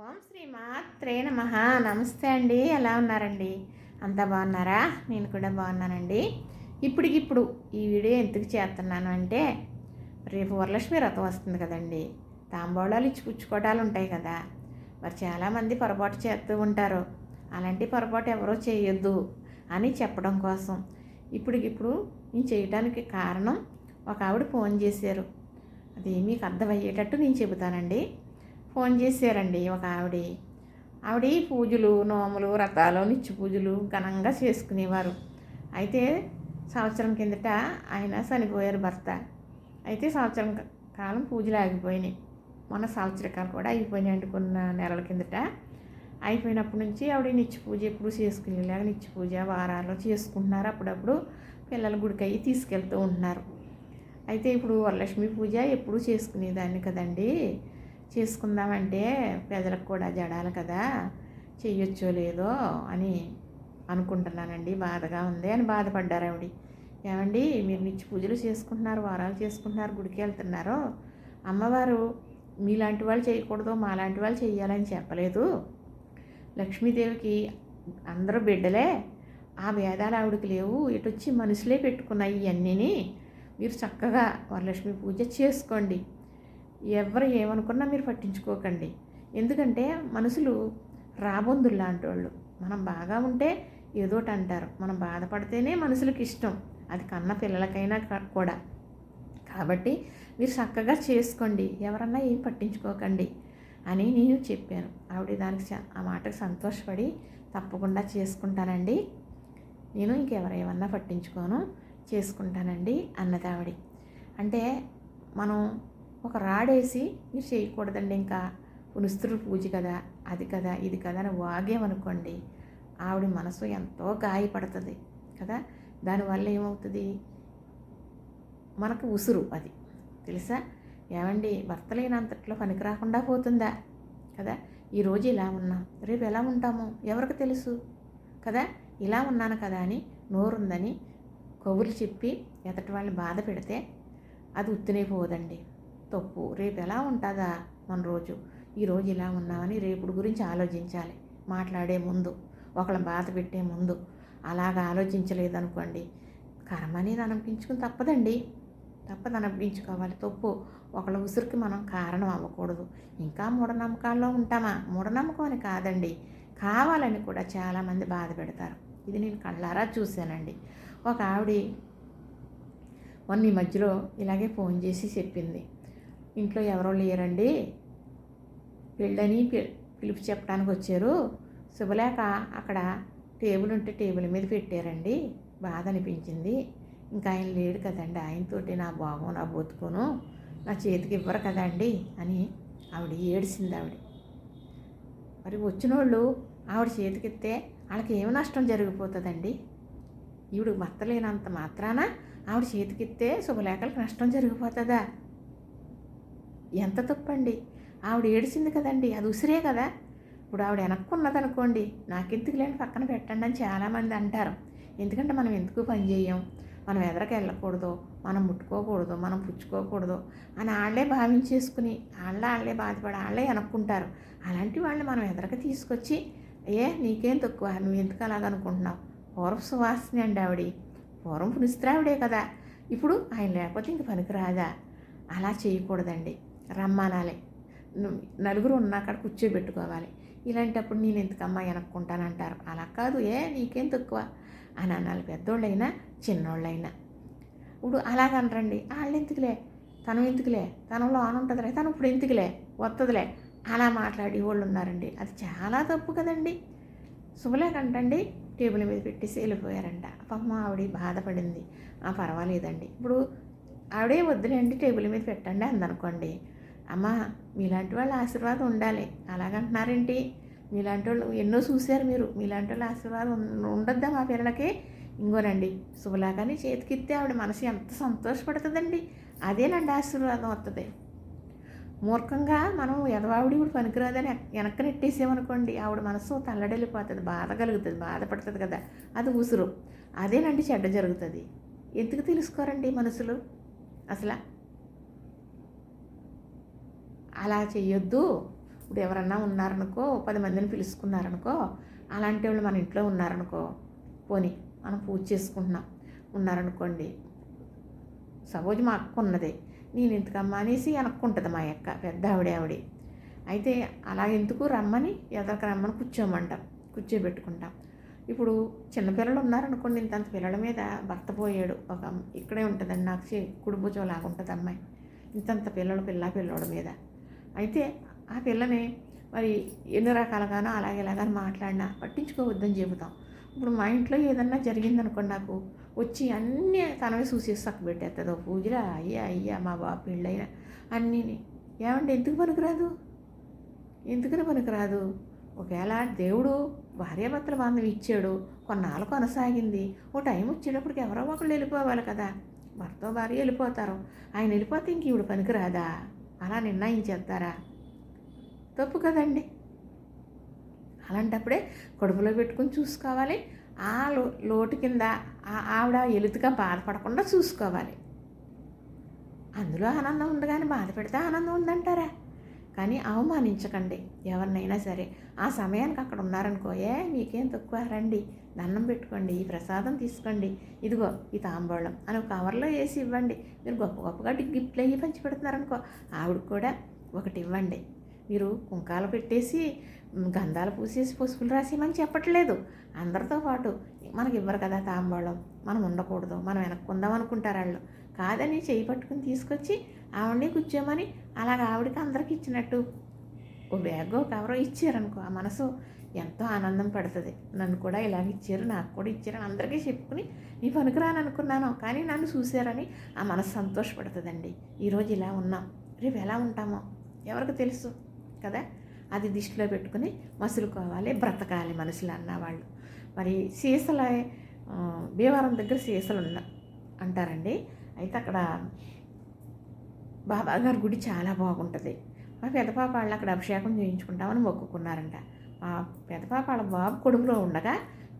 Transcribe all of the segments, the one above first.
ఓం శ్రీ మాత్రే నమ. నమస్తే అండి. ఎలా ఉన్నారండి? అంతా బాగున్నారా? నేను కూడా బాగున్నానండి. ఇప్పటికిప్పుడు ఈ వీడియో ఎందుకు చేస్తున్నాను అంటే రేపు వరలక్ష్మి వ్రతం వస్తుంది కదండి. తాంబూలాలు ఇచ్చి పుచ్చుకోవటాలు ఉంటాయి కదా. మరి చాలామంది పొరపాటు చేస్తూ ఉంటారు. అలాంటి పొరపాటు ఎవరో చేయొద్దు అని చెప్పడం కోసం ఇప్పటికిప్పుడు నేను చేయడానికి కారణం ఒక ఆవిడ ఫోన్ చేశారు. అది మీకు అర్థమయ్యేటట్టు నేను చెబుతానండి. ఫోన్ చేశారండి ఒక ఆవిడ. ఆవిడ పూజలు నోములు వ్రతాలు నిత్య పూజలు ఘనంగా చేసుకునేవారు. అయితే సంవత్సరం కిందట ఆయన చనిపోయారు భర్త. అయితే సంవత్సరం కాలం పూజలు ఆగిపోయినాయి. మొన్న సంవత్సరకాలు కూడా అయిపోయినాయి అండి కొన్ని నెలల కిందట అయిపోయినప్పటి నుంచి ఆవిడ నిత్య పూజ ఎప్పుడు చేసుకునేలాగా నిత్య పూజ వారాల్లో చేసుకుంటున్నారు. అప్పుడప్పుడు పిల్లల గుడికి అయ్యి తీసుకెళ్తూ ఉంటున్నారు. అయితే ఇప్పుడు వరలక్ష్మి పూజ ఎప్పుడు చేసుకునేదాన్ని కదండి. చేసుకుందామంటే ప్రజలకు కూడా జడాలి కదా చెయ్యొచ్చో లేదో అని అనుకుంటున్నానండి. బాధగా ఉంది అని బాధపడ్డారు ఆవిడ. ఏమండి మీరు నిత్య పూజలు చేసుకుంటున్నారు వారాలు చేసుకుంటున్నారు గుడికి వెళ్తున్నారు? అమ్మవారు మీలాంటి వాళ్ళు చేయకూడదు మాలాంటి వాళ్ళు చేయాలని చెప్పలేదు. లక్ష్మీదేవికి అందరూ బిడ్డలే ఆ భేదాలు ఆవిడకి లేవు. ఇటు వచ్చి మనుషులే పెట్టుకున్నాయి ఇవన్నీని మీరు చక్కగా వరలక్ష్మి పూజ చేసుకోండి. ఎవరు ఏమనుకున్నా మీరు పట్టించుకోకండి. ఎందుకంటే మనుషులు రాబందులు లాంటి వాళ్ళు మనం బాగా ఉంటే ఏదోటి అంటారు. మనం బాధపడితేనే మనుషులకు ఇష్టం. అది కన్న పిల్లలకైనా కూడా. కాబట్టి మీరు చక్కగా చేసుకోండి. ఎవరన్నా ఏం పట్టించుకోకండి అని నేను చెప్పాను. ఆవిడ దానికి చ- ఆ మాటకు సంతోషపడి తప్పకుండా చేసుకుంటానండి. నేను ఇంకెవరేమన్నా పట్టించుకోను. చేసుకుంటానండి అన్నది ఆవిడ. అంటే మనం ఒక రాడేసి మీరు చేయకూడదండి ఇంకా. పునిస్తుడు పూజ కదా అది కదా ఇది కదా అని వాగేమనుకోండి ఆవిడ మనసు ఎంతో గాయపడుతుంది కదా. దానివల్ల ఏమవుతుంది? మనకు ఉసురు అది. తెలుసా? ఏమండి? భర్త లేనంతట్లో పనికి రాకుండా పోతుందా? కదా? ఈరోజు ఇలా ఉన్నాం. రేపు ఎలా ఉంటాము? ఎవరికి తెలుసు? కదా? ఇలా ఉన్నాను కదా అని నోరుందని కబుర్లు చెప్పి ఎదటి వాళ్ళని బాధ పెడితే అది ఉత్తినైపోదండి తప్పు. రేపు ఎలా ఉంటుందా? మన రోజు. ఈరోజు ఇలా ఉన్నామని రేపుడు గురించి ఆలోచించాలి. మాట్లాడే ముందు. ఒకళ్ళని బాధ పెట్టే ముందు. అలాగ ఆలోచించలేదనుకోండి. కర్మ అనేది అనిపించుకుని తప్పదండి. తప్పదు అనిపించుకోవాలి. తప్పు. ఒకళ్ళ ఉసురుకి మనం కారణం అవ్వకూడదు. ఇంకా మూఢనమ్మకాల్లో ఉంటామా? మూఢనమ్మకం అని కాదండి. కావాలని కూడా చాలామంది బాధ పెడతారు. ఇది నేను కళ్ళారా చూశానండి. ఒక ఆవిడ మొన్న ఈ మధ్యలో ఇలాగే ఫోన్ చేసి చెప్పింది. ఇంట్లో ఎవరో లేరండి. పెళ్ళని పి- పిలుపు చెప్పడానికి వచ్చారు. శుభలేఖ అక్కడ టేబుల్ ఉంటే టేబుల్ మీద పెట్టారండి. బాధ అనిపించింది. ఇంకా ఆయన లేడు కదండి. ఆయనతోటి నా భావం నా బతుకును. నా చేతికి ఇవ్వరు కదండి అని ఆవిడ ఏడిసింది ఆవిడ. మరి వచ్చిన వాళ్ళు ఆవిడ చేతికిస్తే వాళ్ళకి ఏమి నష్టం జరిగిపోతుందండి? ఈవిడ భర్త లేనంత మాత్రాన ఆవిడ చేతికిస్తే శుభలేఖలకు నష్టం జరిగిపోతుందా? ఎంత తప్పండి? ఆవిడ ఏడిసింది కదండి అది ఉసిరే కదా? ఇప్పుడు ఆవిడ వెనక్కున్నదనుకోండి నాకెందుకు లేని పక్కన పెట్టండి అని చాలామంది అంటారు. ఎందుకంటే మనం ఎందుకు పని చేయం? మనం ఎదరికి వెళ్ళకూడదు మనం ముట్టుకోకూడదు మనం పుచ్చుకోకూడదు అని వాళ్ళే భావించేసుకుని వాళ్ళ వాళ్ళే బాధపడి వాళ్ళే అనుకుంటారు అలాంటి వాళ్ళని మనం ఎదరికి తీసుకొచ్చి ఏ నీకేం తక్కువ నువ్వు ఎందుకు అలాగనుకుంటున్నావు పూర్వ సువాసిని అండి ఆవిడ. పూర్వం పునిస్త్రావిడే కదా. ఇప్పుడు ఆయన లేకపోతే ఇంక పనికి రాదా అలా చేయకూడదండి. రమ్మనాలి. నలుగురు ఉన్న అక్కడ కూర్చోబెట్టుకోవాలి. ఇలాంటప్పుడు నేను ఎందుకమ్మా వెనక్కుంటానంటారు అలా కాదు ఏ నీకేం తక్కువ? అని అనాలి పెద్దోళ్ళైనా చిన్నోళ్ళైనా. ఇప్పుడు అలాగనరండి. వాళ్ళు ఎందుకులే తను ఎందుకులే? తనలో ఆనుంటుందిలే తను ఇప్పుడు ఎందుకులే? వస్తుందిలే అలా మాట్లాడి వాళ్ళు ఉన్నారండి అది చాలా తప్పు కదండి. శుభలేకంటండి టేబుల్ మీద పెట్టేసి వెళ్ళిపోయారంట. పాపం ఆవిడ బాధపడింది. "ఆ, పర్వాలేదండి. ఇప్పుడు ఆవిడే వద్దులేండి టేబుల్ మీద పెట్టండి అందనుకోండి. అమ్మా మీలాంటి వాళ్ళ ఆశీర్వాదం ఉండాలి. అలాగంటున్నారేంటి? మీలాంటి వాళ్ళు ఎన్నో చూశారు మీరు. మీలాంటి వాళ్ళ ఆశీర్వాదం ఉం- ఉండొద్దా మా పిల్లలకి? ఇంకోనండి శుభలాగాని చేతికిస్తే ఆవిడ మనసు ఎంత సంతోషపడుతుందండి. అదేనండి ఆశీర్వాదం వస్తుంది మూర్ఖంగా మనం ఎదవావిడి ఇప్పుడు పనికిరాదని వెనక్కి నెట్టేసామనుకోండి ఆవిడ మనసు తల్లడెళ్ళిపోతుంది బాధ కలుగుతుంది బాధపడుతుంది కదా. అది ఉసురు. అదేనండి చెడ్డ జరుగుతుంది. ఎందుకు తెలుసుకోరండి మనసులు? అసలు అలా చేయొద్దు ఇప్పుడు ఎవరన్నా ఉన్నారనుకో పది మందిని పిలుచుకున్నారనుకో అలాంటి వాళ్ళు మన ఇంట్లో ఉన్నారనుకో పోనీ మనం పూజ చేసుకుంటున్నాం ఉన్నారనుకోండి. సపోజ్ మా అక్క ఉన్నది నేను ఎందుకమ్మా అనేసి అనుకుంటుంది మా అక్క పెద్ద ఆవిడ ఆవిడ. అయితే అలా ఎందుకు రమ్మని? ఎదరికి రమ్మని కూర్చోమంటాం కూర్చోబెట్టుకుంటాం. ఇప్పుడు చిన్నపిల్లలు ఉన్నారనుకోండి ఇంతంత పిల్లల మీద భర్త పోయాడు. ఒక ఇక్కడే ఉంటుందండి నాకు చే కుడుబుజం లాగా ఉంటుంది అమ్మాయి. ఇంతంత పిల్లలు పిల్ల పిల్లోడి మీద. అయితే ఆ పిల్లని మరి ఎన్ని రకాలుగానో అలాగే ఇలాగని మాట్లాడినా పట్టించుకోవద్దని చెబుతాం. ఇప్పుడు మా ఇంట్లో ఏదన్నా జరిగిందనుకోండి నాకు వచ్చి అన్నీ తనవే చూసేసి సక్క పెట్టేస్తుందో పూజలా అయ్యా అయ్యా మా బాబు పెళ్ళైనా అన్నీని. ఏమంటే ఎందుకు పనికిరాదు? ఎందుకని పనికిరాదు? ఒకవేళ దేవుడు భార్యాభర్తల బంధం ఇచ్చాడు కొన్నాళ్ళు కొనసాగింది ఓ టైం వచ్చేటప్పటికి ఎవరో ఒకళ్ళు వెళ్ళిపోవాలి కదా. భర్త భార్య వెళ్ళిపోతారు. ఆయన వెళ్ళిపోతే ఇంక ఈవిడ పనికిరాదా? అలా నిర్ణయించేస్తారా తప్పు కదండి. అలాంటప్పుడే కడుపులో పెట్టుకుని చూసుకోవాలి. ఆ లో లోటు కింద ఆ ఆవిడ ఎలుతుగా బాధపడకుండా చూసుకోవాలి. అందులో ఆనందం ఉంది కానీ బాధ పెడితే ఆనందం ఉందంటారా? కానీ అవమానించకండి. ఎవరినైనా సరే. ఆ సమయానికి అక్కడ ఉన్నారనుకో ఏ మీకేం తక్కువ? రండి. దండం పెట్టుకోండి. ఈ ప్రసాదం తీసుకోండి. ఇదిగో ఈ తాంబూలం అని ఒక కవర్లో వేసి ఇవ్వండి. మీరు గొప్ప గొప్పగా గిఫ్ట్లు అయ్యి పంచి పెడుతున్నారనుకో ఆవిడ కూడా ఒకటి ఇవ్వండి. మీరు కుంకాలు పెట్టేసి గంధాలు పూసేసి పసుపులు రాసేమని చెప్పట్లేదు. అందరితో పాటు మనకి ఇవ్వరు కదా తాంబూలం. మనం ఉండకూడదు. మనం వెనక్కుందాం అనుకుంటారు వాళ్ళు. కాదని చేయి పట్టుకుని తీసుకొచ్చి ఆవిడని కూర్చోమని అలాగ ఆవిడకి అందరికి ఇచ్చినట్టు ఓ బ్యాగో కవరో ఇచ్చారనుకో ఆ మనసు ఎంతో ఆనందం పడుతుంది. నన్ను కూడా ఇలాగ ఇచ్చారు నాకు కూడా ఇచ్చారని అందరికీ చెప్పుకుని నీ పనికిరాని అనుకున్నాను కానీ నన్ను చూశారని ఆ మనసు సంతోషపడుతుందండి. ఈరోజు ఇలా ఉన్నాం రేపు ఎలా ఉంటామో ఎవరికి తెలుసు కదా? అది దిష్టిలో పెట్టుకుని మసులుకోవాలి బ్రతకాలి మనుషులు అన్నవాళ్ళు. మరి సీసల భీమవరం దగ్గర సీసలు ఉన్న అంటారండి. అయితే అక్కడ బాబా గారి గుడి చాలా బాగుంటుంది. మా పెద్ద వాళ్ళు అక్కడ అభిషేకం చేయించుకుంటామని మొక్కుకున్నారంట. మా పెదపాప వాళ్ళ బాబు కొడుకులో ఉండగా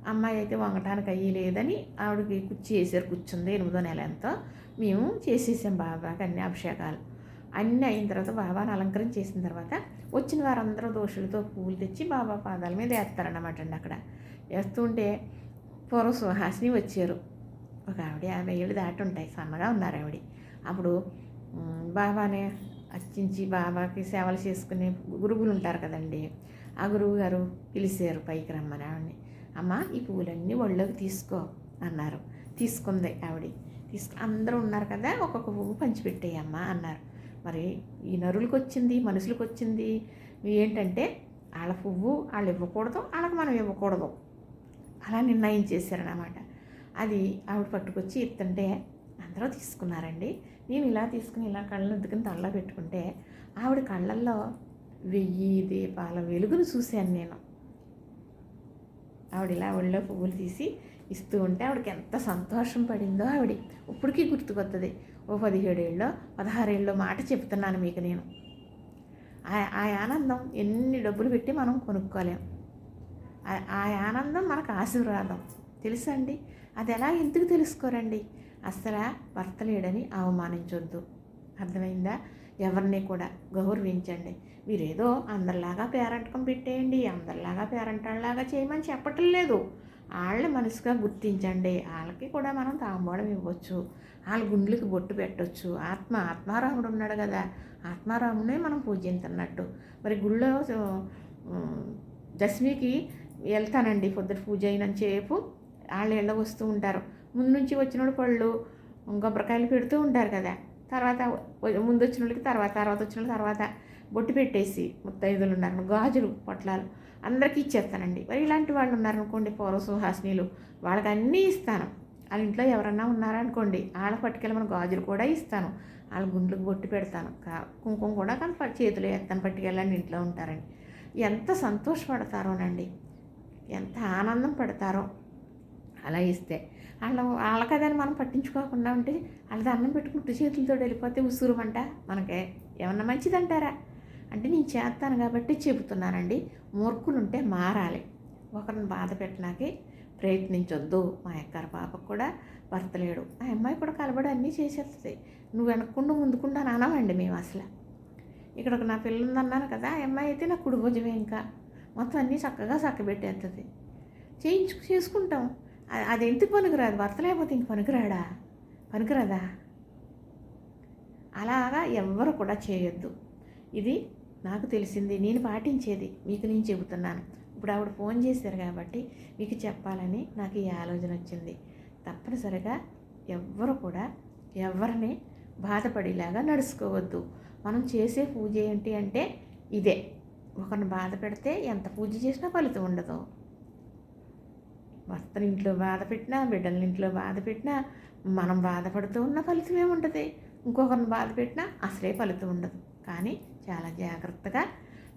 అమ్మాయి అయితే వంగటానికి అయ్యి లేదని ఆవిడకి కుర్చీ వేసారు కూర్చుంది ఎనిమిదో నెల ఎంతో. మేము చేసేసాం బాబాకి అన్ని అభిషేకాలు. అన్నీ అయిన తర్వాత బాబాను అలంకరణ చేసిన తర్వాత వచ్చిన వారందరూ దోషులతో పూలు తెచ్చి బాబా పాదాల మీద వేస్తారన్నమాట అండి అక్కడ. వేస్తుంటే పూర్వ సుహాసిని వచ్చారు. ఒక ఆవిడ యాభై ఏళ్ళు దాటి ఉంటాయి. సన్నగా ఉన్నారు ఆవిడ. అప్పుడు బాబానే అర్చించి బాబాకి సేవలు చేసుకునే గురువులు ఉంటారు కదండి. ఆ గురువు గారు పిలిచారు పైకి రమ్మని ఆవిడని. అమ్మ ఈ పువ్వులన్నీ ఒళ్ళోకి తీసుకో అన్నారు. తీసుకుంది ఆవిడ. తీసుకు అందరూ ఉన్నారు కదా ఒక్కొక్క పువ్వు పంచిపెట్టేయమ్మా అన్నారు. మరి ఈ నరులకు వచ్చింది మనుషులకు వచ్చింది ఏంటంటే వాళ్ళ పువ్వు వాళ్ళు ఇవ్వకూడదు వాళ్ళకి మనం ఇవ్వకూడదు. అలా నిర్ణయం చేశారనమాట అది ఆవిడ పట్టుకొచ్చి ఇస్తుంటే అందరూ తీసుకున్నారండి. నేను ఇలా తీసుకుని ఇలా కళ్ళను ఎత్తుకుని తలలో పెట్టుకుంటే ఆవిడ కళ్ళల్లో వెయ్యి దీపాల వెలుగును చూశాను నేను. ఆవిడ ఇలా ఒళ్ళో పువ్వులు తీసి ఇస్తూ ఉంటే ఆవిడకి ఎంత సంతోషం పడిందో ఆవిడ ఇప్పటికీ గుర్తుకొస్తుంది ఓ పదిహేడేళ్ళలో పదహారేళ్ళలో మాట చెప్తున్నాను మీకు నేను. ఆ- ఆ ఆనందం ఎన్ని డబ్బులు పెట్టి మనం కొనుక్కోలేం. ఆ- ఆనందం మనకు ఆశీర్వాదం. తెలుసండి అది ఎలా ఎందుకు తెలుసుకోరండి? అసలు భర్త లేడని అవమానించొద్దు. అర్థమైందా? ఎవరిని కూడా గౌరవించండి. మీరేదో అందరిలాగా పేరంటకం పెట్టేయండి అందరిలాగా పేరంటలాగా చేయమని చెప్పటం లేదు. వాళ్ళ మనసుగా గుర్తించండి. వాళ్ళకి కూడా మనం తాంబూడం ఇవ్వచ్చు. వాళ్ళ గుండెలకి బొట్టు పెట్టవచ్చు ఆత్మ ఆత్మారాముడు ఉన్నాడు కదా. ఆత్మారామునే మనం పూజించున్నట్టు మరి గుళ్ళో దశమికి వెళ్తానండి. పొద్దుట పూజ అయినంతసేపు వాళ్ళు ఇళ్ళ వస్తూ ఉంటారు. ముందు నుంచి వచ్చిన వాళ్ళు పళ్ళు కొబ్బరికాయలు పెడుతూ ఉంటారు కదా. తర్వాత ముందు వచ్చిన వాళ్ళకి తర్వాత తర్వాత వచ్చిన తర్వాత బొట్టు పెట్టేసి ముత్తైదులు ఉన్నారు గాజులు పొట్లాలు అందరికీ ఇచ్చేస్తానండి. మరి ఇలాంటి వాళ్ళు ఉన్నారనుకోండి పూర్వ సుహాసినీలు వాళ్ళకి అన్నీ ఇస్తాను. వాళ్ళ ఇంట్లో ఎవరన్నా ఉన్నారనుకోండి వాళ్ళ పట్టుకెళ్ళమని గాజులు కూడా ఇస్తాను. వాళ్ళ గుండ్లకు బొట్టు పెడతాను. కా- కుంకుమ కూడా కానీ చేతులు ఎత్తని ఎత్తాను పట్టుకెళ్ళండి ఇంట్లో ఉంటారండి ఎంత సంతోషపడతారోనండి. ఎంత ఆనందం పడతారో అలా ఇస్తే. వాళ్ళ వాళ్ళకదని మనం పట్టించుకోకుండా ఉంటే వాళ్ళది అన్నం పెట్టుకుంటూ చేతులతో వెళ్ళిపోతే ఉసురుమంట మనకే. ఏమన్నా మంచిదంటారా? అంటే నేను చేస్తాను కాబట్టి చెబుతున్నానండి. మూర్ఖులుంటే మారాలి. ఒకరిని బాధ పెట్టడానికి ప్రయత్నించొద్దు. మా అక్కారు పాపకు కూడా భర్త లేడు ఆ అమ్మాయి కూడా కలబడి అన్నీ చేసేస్తుంది. నువ్వు వెనక్కుండా ముందుకుండా అని మేము అసలు. ఇక్కడ ఒక నా పిల్ల ఉందన్నాను కదా ఆ అమ్మాయి అయితే నా కుడి భుజమే ఇంకా. మొత్తం అన్నీ చక్కగా చక్కబెట్టేస్తుంది. చేయించు చేసుకుంటాం. అది ఎందుకు పనికిరాదు? భర్త లేకపోతే ఇంక పనికిరాడా? పనికిరాదా? అలాగా ఎవ్వరు కూడా చేయొద్దు. ఇది నాకు తెలిసింది నేను పాటించేది మీకు నేను చెబుతున్నాను. ఇప్పుడు ఆవిడ ఫోన్ చేశారు కాబట్టి మీకు చెప్పాలని నాకు ఈ ఆలోచన వచ్చింది. తప్పనిసరిగా ఎవ్వరు కూడా ఎవరిని బాధపడేలాగా నడుచుకోవద్దు. మనం చేసే పూజ ఏంటి అంటే ఇదే. ఒకరిని బాధ పెడితే ఎంత పూజ చేసినా ఫలితం ఉండదు. భర్తని ఇంట్లో బాధ పెట్టినా బిడ్డల ఇంట్లో బాధ పెట్టినా మనం బాధపడుతూ ఉన్న ఫలితం ఏముంటుంది? ఇంకొకరిని బాధ పెట్టినా అసలే ఫలితం ఉండదు. కానీ చాలా జాగ్రత్తగా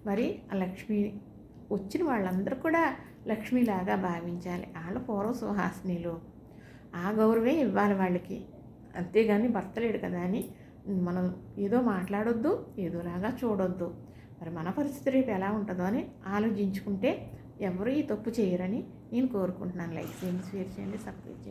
మరి ఆ లక్ష్మి వచ్చిన వాళ్ళందరూ కూడా లక్ష్మిలాగా భావించాలి. వాళ్ళ పూర్వ సుహాసినిలు. ఆ గౌరవే ఇవ్వాలి వాళ్ళకి. అంతేగాని భర్త లేడు కదా అని మనం ఏదో మాట్లాడొద్దు ఏదోలాగా చూడొద్దు. మరి మన పరిస్థితి రేపు ఎలా ఉంటుందో అని ఆలోచించుకుంటే ఎవరు ఈ తప్పు చేయరని నేను కోరుకుంటున్నాను. లైక్ చేయండి షేర్ చేయండి సబ్స్క్రైబ్ చేయండి.